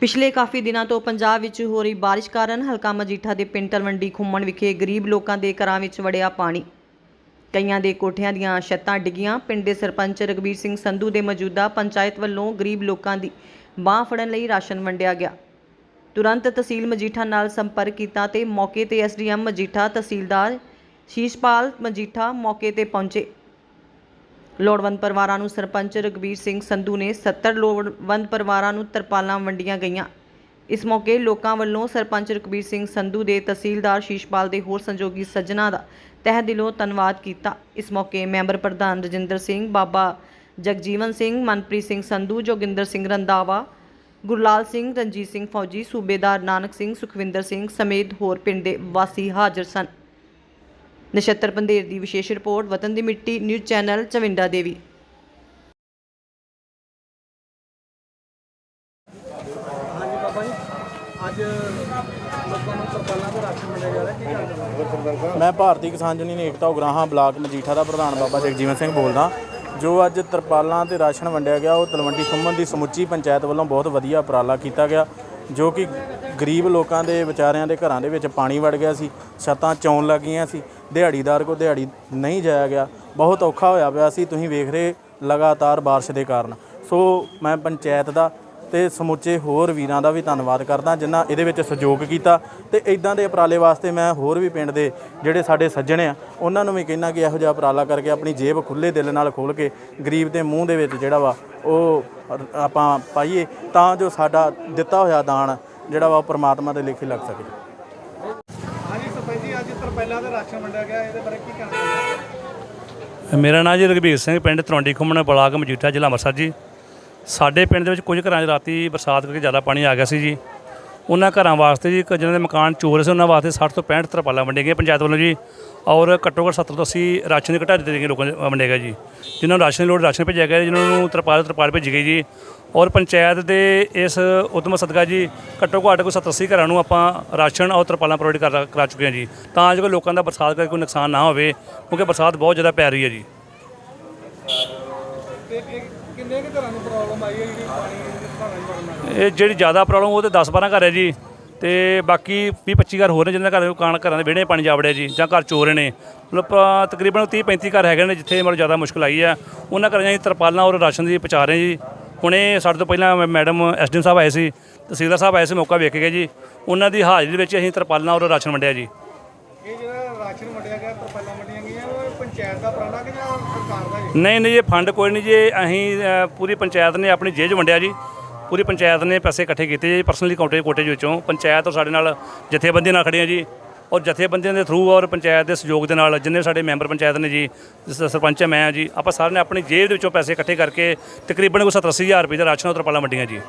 ਪਿਛਲੇ ਕਾਫੀ ਦਿਨਾਂ ਤੋਂ ਪੰਜਾਬ ਵਿੱਚ ਹੋ ਰਹੀ ਬਾਰਿਸ਼ ਕਾਰਨ ਹਲਕਾ ਮਜੀਠਾ ਦੇ ਪਿੰਡ ਤਲਵੰਡੀ ਖੁੰਮਣ ਵਿਖੇ ਗਰੀਬ ਲੋਕਾਂ ਦੇ ਘਰਾਂ ਵਿੱਚ ਵੜਿਆ ਪਾਣੀ। ਕਈਆਂ ਦੇ ਕੋਠਿਆਂ ਦੀਆਂ ਛੱਤਾਂ ਡਿੱਗੀਆਂ। ਪਿੰਡ ਦੇ ਸਰਪੰਚ ਰਗਵੀਰ ਸਿੰਘ ਸੰਧੂ ਦੇ ਮੌਜੂਦਾ ਪੰਚਾਇਤ ਵੱਲੋਂ ਗਰੀਬ ਲੋਕਾਂ ਦੀ ਬਾਹ ਫੜਨ ਲਈ ਰਾਸ਼ਨ ਵੰਡਿਆ ਗਿਆ। ਤੁਰੰਤ ਤਹਿਸੀਲ ਮਜੀਠਾ ਨਾਲ ਸੰਪਰਕ ਕੀਤਾ ਤੇ ਮੌਕੇ ਤੇ ਐਸਡੀਐਮ ਮਜੀਠਾ ਤਹਿਸੀਲਦਾਰ ਸ਼ੀਸ਼ਪਾਲ ਮਜੀਠਾ ਮੌਕੇ ਤੇ ਪਹੁੰਚੇ। ਲੋੜਵੰਦ ਪਰਿਵਾਰਾਂ ਨੂੰ ਸਰਪੰਚ ਰਗਵੀਰ ਸਿੰਘ ਸੰਧੂ ਨੇ 70 ਲੋੜਵੰਦ ਪਰਿਵਾਰਾਂ ਨੂੰ ਤਰਪਾਲਾਂ ਵੰਡੀਆਂ ਗਈਆਂ। ਇਸ ਮੌਕੇ ਲੋਕਾਂ ਵੱਲੋਂ ਸਰਪੰਚ ਰਗਵੀਰ ਸਿੰਘ ਸੰਧੂ ਦੇ ਤਹਿਸੀਲਦਾਰ ਸ਼ੀਸ਼ਪਾਲ ਦੇ ਹੋਰ ਸੰਜੋਗੀ ਸੱਜਣਾ ਦਾ ਤਹਿ ਦਿਲੋਂ ਧੰਨਵਾਦ ਕੀਤਾ। ਇਸ ਮੌਕੇ ਮੈਂਬਰ ਪ੍ਰਧਾਨ ਰਜਿੰਦਰ ਸਿੰਘ, ਬਾਬਾ ਜਗਜੀਵਨ ਸਿੰਘ, ਮਨਪ੍ਰੀਤ ਸਿੰਘ ਸੰਧੂ, ਜੋਗਿੰਦਰ ਸਿੰਘ ਰੰਦਾਵਾ ਗੁਰਲਾਲ ਸਿੰਘ, ਰਣਜੀਤ ਸਿੰਘ ਫੌਜੀ, ਸੂਬੇਦਾਰ ਨਾਨਕ ਸਿੰਘ, ਸੁਖਵਿੰਦਰ ਸਿੰਘ ਸਮੇਤ ਹੋਰ ਪਿੰਡ ਦੇ ਵਾਸੀ ਹਾਜ਼ਰ ਸਨ। ਨਛੱਤਰ ਪੰਧੇਰ ਦੀ ਵਿਸ਼ੇਸ਼ ਰਿਪੋਰਟ ਵਤਨ ਦੀ ਮਿੱਟੀ ਨਿਊਜ਼ ਚੈਨਲ ਚਵਿੰਡਾ ਦੇਵੀ। ਹਾਂਜੀ ਬਾਬਾ ਜੀ ਅੱਜ ਲੋਕਾਂ ਨੂੰ ਤਰਪਾਲਾਂ ਤੇ ਰਾਸ਼ਨ ਮਿਲਿਆ ਜਾ ਰਿਹਾ ਕੀ ਕਰਦੇ ਮੈਂ ਭਾਰਤੀ ਕਿਸਾਨ ਯੂਨੀਅਨ ਏਕਤਾ ਉਗਰਾਹਾਂ ਬਲਾਕ ਮਜੀਠਾ ਦਾ ਪ੍ਰਧਾਨ ਬਾਬਾ ਜਗਜੀਵਨ ਸਿੰਘ ਬੋਲਦਾ ਜੋ ਅੱਜ ਤਰਪਾਲਾਂ ਤੇ ਰਾਸ਼ਨ ਵੰਡਿਆ ਗਿਆ ਉਹ ਤਲਵੰਡੀ ਖੁੰਮਨ ਦੀ ਸਮੁੱਚੀ ਪੰਚਾਇਤ ਵੱਲੋਂ ਬਹੁਤ ਵਧੀਆ ਉਪਰਾਲਾ ਕੀਤਾ ਗਿਆ। ਜੋ ਕਿ ਗਰੀਬ ਲੋਕਾਂ ਦੇ ਵਿਚਾਰਿਆਂ ਦੇ ਘਰਾਂ ਦੇ ਵਿੱਚ ਪਾਣੀ ਵੜ ਗਿਆ ਸੀ, ਛੱਤਾਂ ਚੌਣ ਗਈਆਂ ਸੀ, ਦਿਹਾੜੀਦਾਰ ਕੋ ਦਿਹਾੜੀ ਨਹੀਂ ਜਾਇਆ ਗਿਆ। ਬਹੁਤ ਔਖਾ ਹੋਇਆ ਪਿਆ ਸੀ। ਤੁਸੀਂ ਵੇਖ ਰਹੇ ਲਗਾਤਾਰ ਬਾਰਿਸ਼ ਦੇ ਕਾਰਨ। ਸੋ ਮੈਂ ਪੰਚਾਇਤ ਦਾ ਤੇ ਸਮੁੱਚੇ ਹੋਰ ਵੀਰਾਂ ਦਾ ਵੀ ਧੰਨਵਾਦ ਕਰਦਾ ਜਿਨ੍ਹਾਂ ਇਹਦੇ ਵਿੱਚ ਸਹਿਯੋਗ ਕੀਤਾ ਤੇ ਇਦਾਂ ਦੇ ਉਪਰਾਲੇ ਵਾਸਤੇ ਮੈਂ ਹੋਰ ਵੀ ਪਿੰਡ ਦੇ ਜਿਹੜੇ ਸਾਡੇ ਸੱਜਣ ਆ ਉਹਨਾਂ ਨੂੰ ਵੀ ਕਹਿਣਾ ਕਿ ਇਹੋ ਜਿਹਾ ਉਪਰਾਲਾ ਕਰਕੇ ਆਪਣੀ ਜੇਬ ਖੁੱਲੇ ਦਿਲ ਨਾਲ ਖੋਲ ਕੇ ਗਰੀਬ ਦੇ ਮੂੰਹ ਦੇ ਵਿੱਚ ਜਿਹੜਾ ਵਾ ਉਹ ਆਪਾਂ ਪਾਈਏ ਤਾਂ ਜੋ ਸਾਡਾ ਦਿੱਤਾ ਹੋਇਆ ਦਾਨ ਜਿਹੜਾ ਵਾ ਉਹ ਪ੍ਰਮਾਤਮਾ ਦੇ ਲੇਖੇ ਲੱਗ ਸਕੇ। ਹਾਂਜੀ ਸਰਪੰਚ ਜੀ ਅੱਜ ਤਰਪਾਲਾਂ ਤੇ ਰਾਸ਼ਨ ਵੰਡਿਆ ਗਿਆ ਇਹਦੇ ਬਾਰੇ ਕੀ ਕਹਿਣਾ ਚਾਹੁੰਦੇ ਮੇਰਾ ਨਾਮ ਜੀ ਰਘਬੀਰ ਸਿੰਘ ਪਿੰਡ ਤਰੌਂਡੀ ਖੁੰਮਣ ਬਲਾਕ ਮਜੀਠਾ ਜ਼ਿਲ੍ਹਾ ਅੰਮ੍ਰਿਤਸਰ ਜੀ। ਸਾਡੇ ਪਿੰਡ ਦੇ ਵਿੱਚ ਕੁਝ ਘਰਾਂ 'ਚ ਰਾਤੀ ਬਰਸਾਤ ਕਰਕੇ ਜ਼ਿਆਦਾ ਪਾਣੀ ਆ ਗਿਆ ਸੀ ਜੀ। ਉਹਨਾਂ ਘਰਾਂ ਵਾਸਤੇ ਜੀ ਜਿਹਨਾਂ ਦੇ ਮਕਾਨ ਚੋਰ ਸੀ, ਉਹਨਾਂ ਵਾਸਤੇ 60 ਤੋਂ 65 ਤਰਪਾਲਾਂ ਵੰਡੀਆਂ ਗਈਆਂ ਪੰਚਾਇਤ ਵੱਲੋਂ ਜੀ। ਔਰ ਘੱਟੋ ਘੱਟ 70 ਤੋਂ 80 ਰਾਸ਼ਨ ਦੀ ਘਟਾ ਦਿੱਤੇ ਗਏ ਲੋਕਾਂ ਨੂੰ ਵੰਡਿਆ ਗਿਆ ਜੀ। ਜਿਨ੍ਹਾਂ ਨੂੰ ਰਾਸ਼ਨ ਦੀ ਲੋੜ ਰਾਸ਼ਨ ਭੇਜਿਆ ਗਿਆ ਜਿਨ੍ਹਾਂ ਨੂੰ ਤਰਪਾਲ ਤਰਪਾਲ ਭੇਜੀ ਗਈ ਜੀ। ਔਰ ਪੰਚਾਇਤ ਦੇ ਇਸ ਉਦਮ ਸਦਕਾ ਜੀ ਘੱਟੋ ਘੱਟ ਕੋਈ 70 80 ਘਰਾਂ ਨੂੰ ਆਪਾਂ ਰਾਸ਼ਨ ਔਰ ਤਰਪਾਲਾਂ ਪ੍ਰੋਵਾਈਡ ਕਰ ਕਰਾ ਚੁੱਕੇ ਹਾਂ ਜੀ। ਤਾਂ ਜੋ ਲੋਕਾਂ ਦਾ ਬਰਸਾਤ ਕਰਕੇ ਕੋਈ ਨੁਕਸਾਨ ਨਾ ਹੋਵੇ, ਕਿਉਂਕਿ ਬਰਸਾਤ ਬਹੁਤ ਜ਼ਿਆਦਾ ਪੈ ਰਹੀ ਹੈ ਜੀ। ਕਿੰਨੇ ਕੁ ਘਰਾਂ ਨੂੰ ਪ੍ਰੋਬਲਮ ਆਈ ਹੈ ਜਿਹੜੀ ਪਾਣੀ ਘਰਾਂ 'ਚ ਵੜਨ ਨਾਲ ਇਹ ਜਿਹੜੀ ਜ਼ਿਆਦਾ ਪ੍ਰੋਬਲਮ ਉਹ ਤੇ 10 12 ਘਰ ਹੈ ਜੀ। ਤੇ ਬਾਕੀ 20 25 ਘਰ ਹੋਰ ਨੇ ਜਿਨ੍ਹਾਂ ਘਰ ਕਾਣ ਘਰਾਂ ਦੇ ਵਿਹੜੇ ਪਾਣੀ ਜਾ ਵੜਿਆ ਜੀ ਜਾਂ ਘਰ ਚੋਰ ਨੇ। ਮਤਲਬ ਤਕਰੀਬਨ 30 35 ਘਰ ਹੈਗੇ ਨੇ ਜਿੱਥੇ ਮਤਲਬ ਜ਼ਿਆਦਾ ਮੁਸ਼ਕਲ ਆਈ ਹੈ। ਉਹਨਾਂ ਘਰਾਂ 'ਚ ਤਰਪਾਲਾਂ ਔਰ ਰਾਸ਼ਨ ਦੀ ਪਹੁੰਚਾ ਰਹੇ ਜੀ। ਹੁਣੇ ਸਾਡੇ ਤੋਂ ਪਹਿਲਾਂ ਮੈਡਮ ਐਸਡੀਐਮ ਸਾਹਿਬ ਆਏ ਸੀ ਤਹਿਸੀਲਦਾਰ ਸਾਹਿਬ ਆਏ ਸੀ ਮੌਕਾ ਵੇਖ ਕੇ ਜੀ। ਉਹਨਾਂ ਦੀ ਹਾਜ਼ਰੀ ਵਿੱਚ ਅਸੀਂ ਤਰਪਾਲਾਂ ਔਰ ਰਾਸ਼ਨ ਵੰਡਿਆ ਜੀ। ਇਹ ਜਿਹੜਾ ਰਾਸ਼ਨ ਵੰਡਿਆ ਗਿਆ ਤਰਪਾਲਾਂ ਵੰਡੀਆਂ ਗਈਆਂ ਉਹ ਇਹ ਪੰਚਾਇਤ ਦਾ ਉਪਰਾਲਾ ਕਿ ਜਾਂ ਸਰਕਾਰ ਦਾ ਜੀ ਨਹੀਂ ਨਹੀਂ ਇਹ ਫੰਡ ਕੋਈ ਨਹੀਂ ਜੀ ਅਸੀਂ ਅ, ਪੂਰੀ ਪੰਚਾਇਤ ਨੇ ਆਪਣੀ ਜੇਬ 'ਚ ਵੰਡਿਆ ਜੀ। ਪੂਰੀ ਪੰਚਾਇਤ ਨੇ ਪੈਸੇ ਇਕੱਠੇ ਕੀਤੇ ਜੀ ਪਰਸਨਲੀ ਕੋਟੇ ਕੋਟੇ ਦੇ ਵਿੱਚੋਂ। ਪੰਚਾਇਤ ਔਰ ਸਾਡੇ ਨਾਲ ਜਥੇਬੰਦੀਆਂ ਨਾਲ ਖੜੀਆਂ ਜੀ। ਔਰ ਜਥੇਬੰਦੀਆਂ ਦੇ ਥਰੂ ਔਰ ਪੰਚਾਇਤ ਦੇ ਸਹਿਯੋਗ ਦੇ ਨਾਲ ਜਿੰਨੇ ਸਾਡੇ ਮੈਂਬਰ ਪੰਚਾਇਤ ਨੇ ਜੀ ਸਰਪੰਚ ਮੈਂ ਹਾਂ ਜੀ ਆਪਾਂ ਸਾਰਿਆਂ ਨੇ ਆਪਣੀ ਜੇਬ ਦੇ ਵਿੱਚੋਂ ਪੈਸੇ ਇਕੱਠੇ ਕਰਕੇ ਤਕਰੀਬਨ ਕੋਈ 70 ਹਜ਼ਾਰ ਰੁਪਏ ਦਾ ਰਾਸ਼ਨ ਔਰ ਤਰਪਾਲਾਂ ਵੰਡੀਆਂ ਜੀ।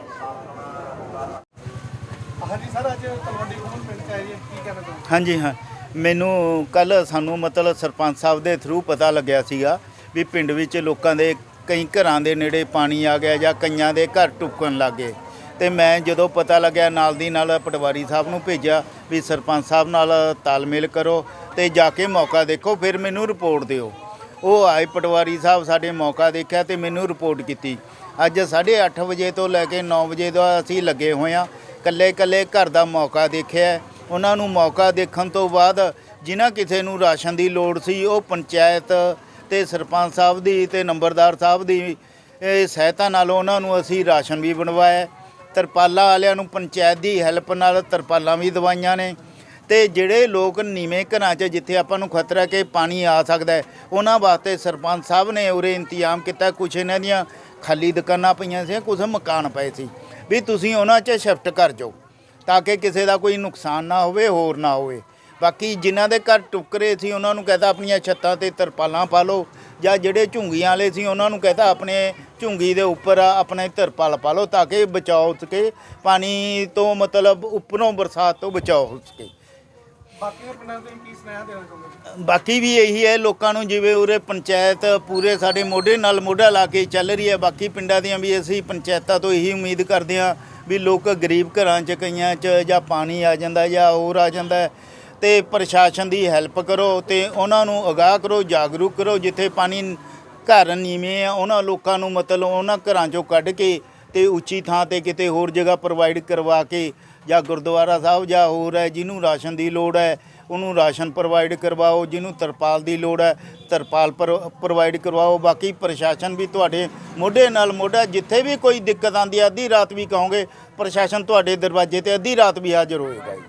ਹਾਂਜੀ ਸਰ ਅੱਜ ਤਲਵੰਡੀ ਖੂਨ ਪਿੰਡ 'ਚ ਆਏ ਜੀ ਕੀ ਕਹਿਣਾ ਚਾਹੁੰਦੇ ਹਾਂਜੀ ਹਾਂ। ਮੈਨੂੰ ਕੱਲ ਸਾਨੂੰ ਮਤਲਬ ਸਰਪੰਚ ਸਾਹਿਬ ਦੇ ਥਰੂ ਪਤਾ ਲੱਗਿਆ ਸੀਗਾ ਵੀ ਪਿੰਡ ਵਿੱਚ ਲੋਕਾਂ ਦੇ ਕਈ ਘਰਾਂ ਦੇ ਨੇੜੇ ਪਾਣੀ ਆ ਗਿਆ ਜਾਂ ਕਈਆਂ ਦੇ ਘਰ ਟੁੱਕਣ ਲੱਗੇ ਤੇ ਮੈਂ ਜਦੋਂ ਪਤਾ ਲੱਗਿਆ, ਨਾਲ ਦੀ ਨਾਲ ਪਟਵਾਰੀ ਸਾਹਿਬ ਨੂੰ ਭੇਜਿਆ ਵੀ ਸਰਪੰਚ ਸਾਹਿਬ ਨਾਲ ਤਾਲਮੇਲ ਕਰੋ ਤੇ ਜਾ ਕੇ ਮੌਕਾ ਦੇਖੋ, ਫਿਰ ਮੈਨੂੰ ਰਿਪੋਰਟ ਦਿਓ। ਉਹ ਆਏ, ਪਟਵਾਰੀ ਸਾਹਿਬ ਸਾਡੇ ਮੌਕਾ ਦੇਖਿਆ ਤੇ ਮੈਨੂੰ ਰਿਪੋਰਟ ਕੀਤੀ। ਅੱਜ 8:30 ਵਜੇ ਤੋਂ ਲੈ ਕੇ 9 ਵਜੇ ਦਾ ਅਸੀਂ ਲੱਗੇ ਹੋਏ ਆ ਕੱਲੇ ਕੱਲੇ ਘਰ ਦਾ ਮੌਕਾ ਦੇਖਿਆ। ਉਹਨਾਂ ਨੂੰ ਮੌਕਾ ਦੇਖਣ ਤੋਂ ਬਾਅਦ ਜਿਨ੍ਹਾਂ ਕਿਸੇ ਨੂੰ ਰਾਸ਼ਨ ਦੀ ਲੋੜ ਸੀ, ਉਹ ਪੰਚਾਇਤ ਤੇ ਸਰਪੰਚ ਸਾਹਿਬ ਦੀ ਤੇ ਨੰਬਰਦਾਰ ਸਾਹਿਬ ਦੀ ਸਹਾਇਤਾ ਨਾਲ ਉਹਨਾਂ ਨੂੰ ਅਸੀਂ ਰਾਸ਼ਨ ਵੀ ਬਣਵਾਇਆ। ਤਰਪਾਲਾਂ ਵਾਲਿਆਂ ਨੂੰ ਪੰਚਾਇਤ ਦੀ ਹੈਲਪ ਨਾਲ ਤਰਪਾਲਾਂ ਵੀ ਦਵਾਈਆਂ ਨੇ ਤੇ ਜਿਹੜੇ ਲੋਕ ਨੀਵੇਂ ਘਰਾਂ 'ਚ, ਜਿੱਥੇ ਆਪਾਂ ਨੂੰ ਖਤਰਾ ਕਿ ਪਾਣੀ ਆ ਸਕਦਾ ਉਹਨਾਂ ਵਾਸਤੇ ਸਰਪੰਚ ਸਾਹਿਬ ਨੇ ਉਰੇ ਇੰਤਜ਼ਾਮ ਕੀਤਾ। ਕੁਛ ਇਹਨਾਂ ਦੀਆਂ ਖਾਲੀ ਦੁਕਾਨਾਂ ਪਈਆਂ ਸੀ ਕੁਝ ਮਕਾਨ ਪਏ ਸੀ। ਵੀ ਤੁਸੀਂ ਉਹਨਾਂ 'ਚ ਸ਼ਿਫਟ ਕਰ ਜਾਓ। ਤਾਂ ਕਿ ਕਿਸੇ ਦਾ ਕੋਈ ਨੁਕਸਾਨ ਨਾ ਹੋਵੇ ਹੋਰ ਨਾ ਹੋਵੇ। ਬਾਕੀ ਜਿਨ੍ਹਾਂ ਦੇ ਘਰ ਟੁਕਰੇ ਸੀ ਉਹਨਾਂ ਨੂੰ ਕਹਤਾ ਆਪਣੀਆਂ ਛੱਤਾਂ ਤੇ ਤਰਪਾਲਾਂ ਪਾ ਲਓ ਜਾਂ ਜਿਹੜੇ ਝੁੰਗੀਆਂ ਵਾਲੇ ਸੀ ਉਹਨਾਂ ਨੂੰ ਕਹਤਾ ਆਪਣੇ ਝੁੰਗੀ ਦੇ ਉੱਪਰ ਆਪਣੇ ਤਰਪਾਲ ਪਾ ਲਓ ਤਾਂ ਕਿ ਬਚਾਓ ਹੋ ਸਕੇ। ਪਾਣੀ ਤੋਂ ਮਤਲਬ ਉੱਪਰੋਂ ਬਰਸਾਤ ਤੋਂ ਬਚਾਓ ਹੋ ਸਕੇ। ਬਾਕੀ ਦੇ ਪਿੰਡਾਂ ਤੋਂ ਕੀ ਸੁਨੇਹਾ ਦੇਣਾ ਚਾਹੁੰਦੇ ਬਾਕੀ ਵੀ ਇਹੀ ਹੈ ਲੋਕਾਂ ਨੂੰ ਜਿਵੇਂ ਉਰੇ ਪੰਚਾਇਤ ਪੂਰੇ ਸਾਡੇ ਮੋਢੇ ਨਾਲ ਮੋਢਾ ਲਾ ਕੇ ਚੱਲ ਰਹੀ ਹੈ ਬਾਕੀ ਪਿੰਡਾਂ ਦੀਆਂ ਵੀ ਅਸੀਂ ਪੰਚਾਇਤਾਂ ਤੋਂ ਇਹੀ ਉਮੀਦ ਕਰਦੇ ਹਾਂ ਵੀ ਲੋਕ ਗਰੀਬ ਘਰਾਂ 'ਚ ਕਈਆਂ 'ਚ ਜਾਂ ਪਾਣੀ ਆ ਜਾਂਦਾ ਜਾਂ ਹੋਰ ਆ ਜਾਂਦਾ ਹੈ, ਤੇ ਪ੍ਰਸ਼ਾਸਨ ਦੀ ਹੈਲਪ ਕਰੋ ਤੇ ਉਹਨਾਂ ਨੂੰ ਅਗਾਹ ਕਰੋ, ਜਾਗਰੂਕ ਕਰੋ, ਜਿੱਥੇ ਪਾਣੀ ਘਰ ਨੀਵੇਂ ਆ, ਉਹਨਾਂ ਲੋਕਾਂ ਨੂੰ ਮਤਲਬ ਉਹਨਾਂ ਘਰਾਂ 'ਚੋਂ ਕੱਢ ਕੇ ਤੇ ਉੱਚੀ ਥਾਂ ਤੇ ਕਿਤੇ ਹੋਰ ਜਗ੍ਹਾ ਪ੍ਰੋਵਾਈਡ ਕਰਵਾ ਕੇ ਜਾਂ ਗੁਰਦੁਆਰਾ ਸਾਹਿਬ ਜਾਂ ਹੋਰ ਹੈ, ਜਿਹਨੂੰ ਰਾਸ਼ਨ ਦੀ ਲੋੜ ਹੈ ਉਹਨੂੰ ਰਾਸ਼ਨ ਪ੍ਰੋਵਾਈਡ ਕਰਵਾਓ, ਜਿਹਨੂੰ ਤਰਪਾਲ ਦੀ ਲੋੜ ਹੈ, ਤਰਪਾਲ ਪ੍ਰੋਵਾਈਡ ਕਰਵਾਓ। ਬਾਕੀ ਪ੍ਰਸ਼ਾਸਨ ਵੀ ਤੁਹਾਡੇ ਮੋਢੇ ਨਾਲ ਮੋਢਾ, ਜਿੱਥੇ ਵੀ ਕੋਈ ਦਿੱਕਤ ਆਂਦੀ ਹੈ, ਅੱਧੀ ਰਾਤ ਵੀ ਕਹੋਗੇ, ਪ੍ਰਸ਼ਾਸਨ ਤੁਹਾਡੇ ਦਰਵਾਜ਼ੇ ਤੇ ਅੱਧੀ ਰਾਤ ਵੀ ਹਾਜ਼ਰ ਹੋਏਗਾ ਜੀ।